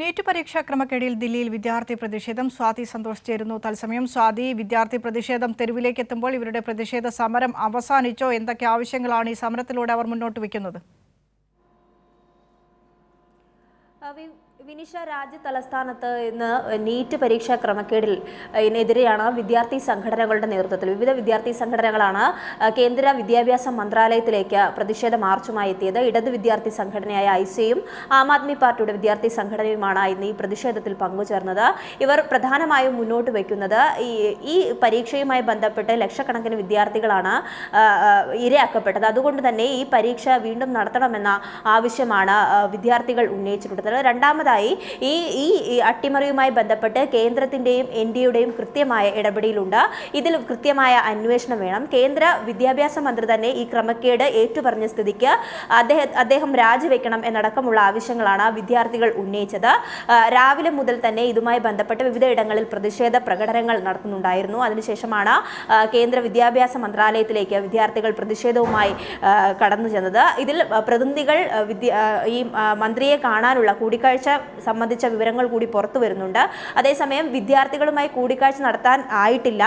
NEET പരീക്ഷാ ക്രമക്കേടിൽ ദില്ലിയിൽ വിദ്യാർത്ഥി പ്രതിഷേധം. സ്വാതി സന്തോഷ് ചേരുന്നു. തത്സമയം സ്വാതി വിദ്യാർത്ഥി പ്രതിഷേധം തെരുവിലേക്ക് എത്തുമ്പോൾ ഇവരുടെ പ്രതിഷേധ സമരം അവസാനിച്ചോ? എന്തൊക്കെ ആവശ്യങ്ങളാണ് ഈ സമരത്തിലൂടെ അവർ മുന്നോട്ട് വയ്ക്കുന്നത്? വിനിഷ രാജ്യ തലസ്ഥാനത്ത് ഇന്ന് നീറ്റ് പരീക്ഷാ ക്രമക്കേടിൽ ഇതിനെതിരെയാണ് വിദ്യാർത്ഥി സംഘടനകളുടെ നേതൃത്വത്തിൽ വിവിധ വിദ്യാർത്ഥി സംഘടനകളാണ് കേന്ദ്ര വിദ്യാഭ്യാസ മന്ത്രാലയത്തിലേക്ക് പ്രതിഷേധ മാർച്ചുമായി എത്തിയത്. ഇടത് വിദ്യാർത്ഥി സംഘടനയായ ഐസിയും ആം ആദ്മി പാർട്ടിയുടെ വിദ്യാർത്ഥി സംഘടനയുമാണ് ഇന്ന് ഈ പ്രതിഷേധത്തിൽ പങ്കുചേർന്നത്. ഇവർ പ്രധാനമായും മുന്നോട്ട് വയ്ക്കുന്നത് ഈ ഈ പരീക്ഷയുമായി ബന്ധപ്പെട്ട് ലക്ഷക്കണക്കിന് വിദ്യാർത്ഥികളാണ് ഇരയാക്കപ്പെട്ടത്. അതുകൊണ്ട് തന്നെ ഈ പരീക്ഷ വീണ്ടും നടത്തണമെന്ന ആവശ്യമാണ് വിദ്യാർത്ഥികൾ ഉന്നയിച്ചിട്ടുള്ളത്. രണ്ടാമതായി ഈ ഈ അട്ടിമറിയുമായി ബന്ധപ്പെട്ട് കേന്ദ്രത്തിന്റെയും എൻ ഡി എയുടെയും കൃത്യമായ ഇടപെടലുണ്ട്. ഇതിൽ കൃത്യമായ അന്വേഷണം വേണം. കേന്ദ്ര വിദ്യാഭ്യാസ മന്ത്രി തന്നെ ഈ ക്രമക്കേട് ഏറ്റുപറഞ്ഞ സ്ഥിതിക്ക് അദ്ദേഹം അദ്ദേഹം രാജിവെക്കണം എന്നടക്കമുള്ള ആവശ്യങ്ങളാണ് വിദ്യാർത്ഥികൾ ഉന്നയിച്ചത്. രാവിലെ മുതൽ തന്നെ ഇതുമായി ബന്ധപ്പെട്ട് വിവിധ ഇടങ്ങളിൽ പ്രതിഷേധ പ്രകടനങ്ങൾ നടത്തുന്നുണ്ടായിരുന്നു അതിനുശേഷമാണ് കേന്ദ്ര വിദ്യാഭ്യാസ മന്ത്രാലയത്തിലേക്ക് വിദ്യാർത്ഥികൾ പ്രതിഷേധവുമായി കടന്നു ചെന്നത്. ഇതിൽ പ്രതിനിധികൾ ഈ മന്ത്രിയെ കാണാനുള്ള കൂടിക്കാഴ്ച സംബന്ധിച്ച വിവരങ്ങൾ കൂടി പുറത്തു വരുന്നുണ്ട്. അതേസമയം വിദ്യാർത്ഥികളുമായി കൂടിക്കാഴ്ച നടത്താൻ ആയിട്ടില്ല.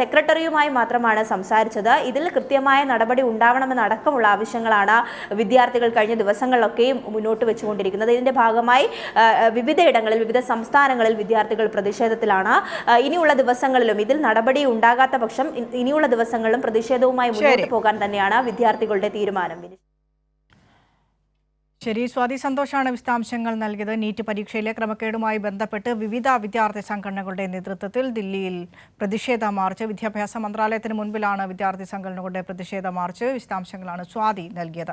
സെക്രട്ടറിയുമായി മാത്രമാണ് സംസാരിച്ചത്. ഇതിൽ കൃത്യമായ നടപടി ഉണ്ടാവണമെന്നടക്കമുള്ള ആവശ്യങ്ങളാണ് വിദ്യാർത്ഥികൾ കഴിഞ്ഞ ദിവസങ്ങളിലൊക്കെയും മുന്നോട്ട് വെച്ചുകൊണ്ടിരിക്കുന്നത്. ഇതിന്റെ ഭാഗമായി ആ, വിവിധ സംസ്ഥാനങ്ങളിൽ വിദ്യാർത്ഥികൾ പ്രതിഷേധത്തിലാണ്. ഇനിയുള്ള ദിവസങ്ങളിലും ഇതിൽ നടപടി ഉണ്ടാകാത്ത പക്ഷം ഇനിയുള്ള ദിവസങ്ങളിലും പ്രതിഷേധവുമായി മുന്നോട്ട് പോകാൻ തന്നെയാണ് വിദ്യാർത്ഥികളുടെ തീരുമാനം. ശരി സ്വാതി സന്തോഷാണ് വിശദാംശങ്ങൾ നൽകിയത്. നീറ്റ് പരീക്ഷയിലെ ക്രമക്കേടുമായി ബന്ധപ്പെട്ട് വിവിധ വിദ്യാർത്ഥി സംഘടനകളുടെ നേതൃത്വത്തിൽ ദില്ലിയിൽ പ്രതിഷേധ മാർച്ച്. വിദ്യാഭ്യാസ മന്ത്രാലയത്തിന് മുൻപിലാണ് വിദ്യാർത്ഥി സംഘടനകളുടെ പ്രതിഷേധ മാർച്ച്. വിശദാംശങ്ങളാണ് സ്വാതി നൽകിയത്.